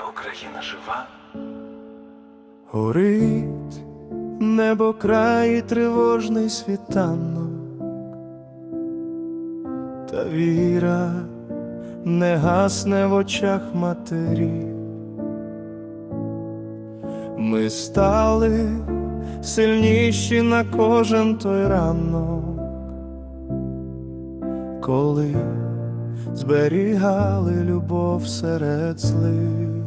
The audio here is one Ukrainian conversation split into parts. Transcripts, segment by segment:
Україна жива. Горить небо край тривожний світанок, та віра не гасне в очах матері. Ми стали сильніші на кожен той ранок, коли зберігали любов серед злих.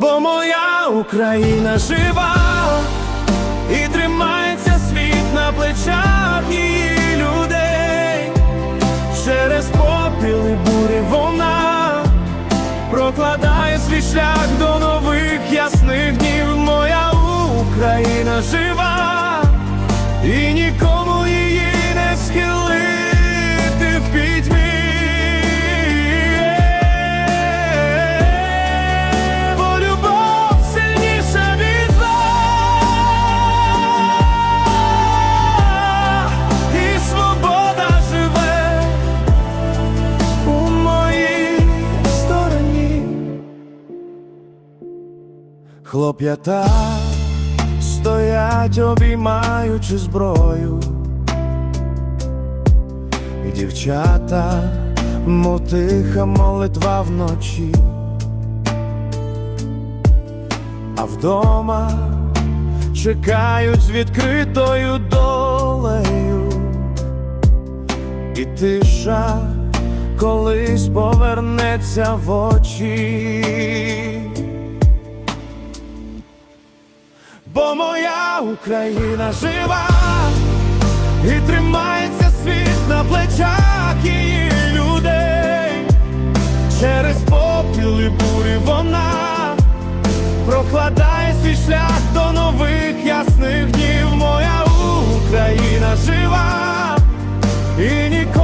Бо моя Україна жива і тримається світ на плечах її людей. Через попіл і бурі вона прокладає свій шлях до нових ясних днів. Моя Україна жива Хлоп'ята стоять, обіймаючи зброю, і дівчата, мов тиха молитва вночі, а вдома чекають з відкритою долею, і тиша колись повернеться в очі. Україна жива, і тримається світ на плечах її людей, через попіл і бурі вона прокладає свій шлях до нових ясних днів. Моя Україна жива і ніколи.